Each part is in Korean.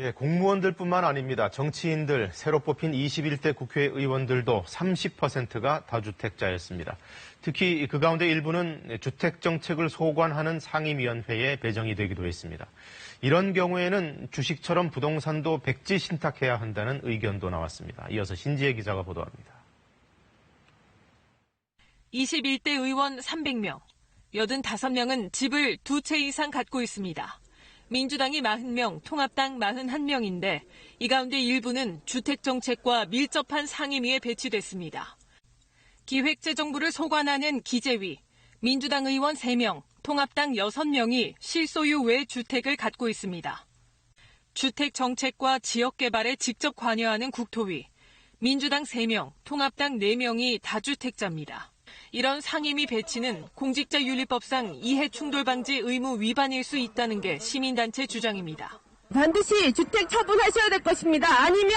예, 공무원들뿐만 아닙니다. 정치인들, 새로 뽑힌 21대 국회의원들도 30%가 다주택자였습니다. 특히 그 가운데 일부는 주택 정책을 소관하는 상임위원회에 배정이 되기도 했습니다. 이런 경우에는 주식처럼 부동산도 백지 신탁해야 한다는 의견도 나왔습니다. 이어서 신지혜 기자가 보도합니다. 21대 의원 300명, 85명은 집을 두 채 이상 갖고 있습니다. 민주당이 40명, 통합당 41명인데 이 가운데 일부는 주택정책과 밀접한 상임위에 배치됐습니다. 기획재정부를 소관하는 기재위, 민주당 의원 3명, 통합당 6명이 실소유 외 주택을 갖고 있습니다. 주택정책과 지역개발에 직접 관여하는 국토위, 민주당 3명, 통합당 4명이 다주택자입니다. 이런 상임위 배치는 공직자윤리법상 이해 충돌 방지 의무 위반일 수 있다는 게 시민단체 주장입니다. 반드시 주택 처분하셔야 될 것입니다. 아니면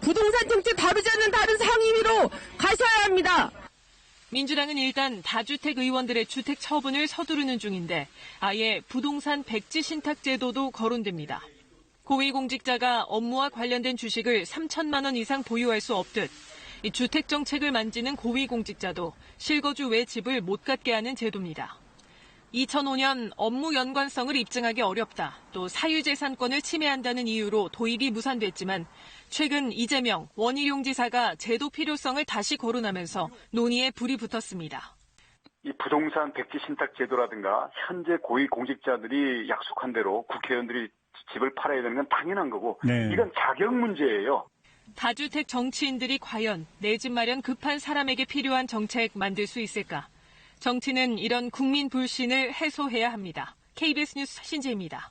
부동산 정책 다루지 않는 다른 상임위로 가셔야 합니다. 민주당은 일단 다주택 의원들의 주택 처분을 서두르는 중인데 아예 부동산 백지 신탁 제도도 거론됩니다. 고위공직자가 업무와 관련된 주식을 3천만 원 이상 보유할 수 없듯 주택 정책을 만지는 고위공직자도 실거주 외 집을 못 갖게 하는 제도입니다. 2005년 업무 연관성을 입증하기 어렵다, 또 사유재산권을 침해한다는 이유로 도입이 무산됐지만 최근 이재명 원희룡 지사가 제도 필요성을 다시 거론하면서 논의에 불이 붙었습니다. 이 부동산 백지 신탁 제도라든가 현재 고위 공직자들이 약속한 대로 국회의원들이 집을 팔아야 되는 건 당연한 거고 네. 이건 자격 문제예요. 다주택 정치인들이 과연 내 집 마련 급한 사람에게 필요한 정책 만들 수 있을까? 정치는 이런 국민 불신을 해소해야 합니다. KBS 뉴스 신재입니다.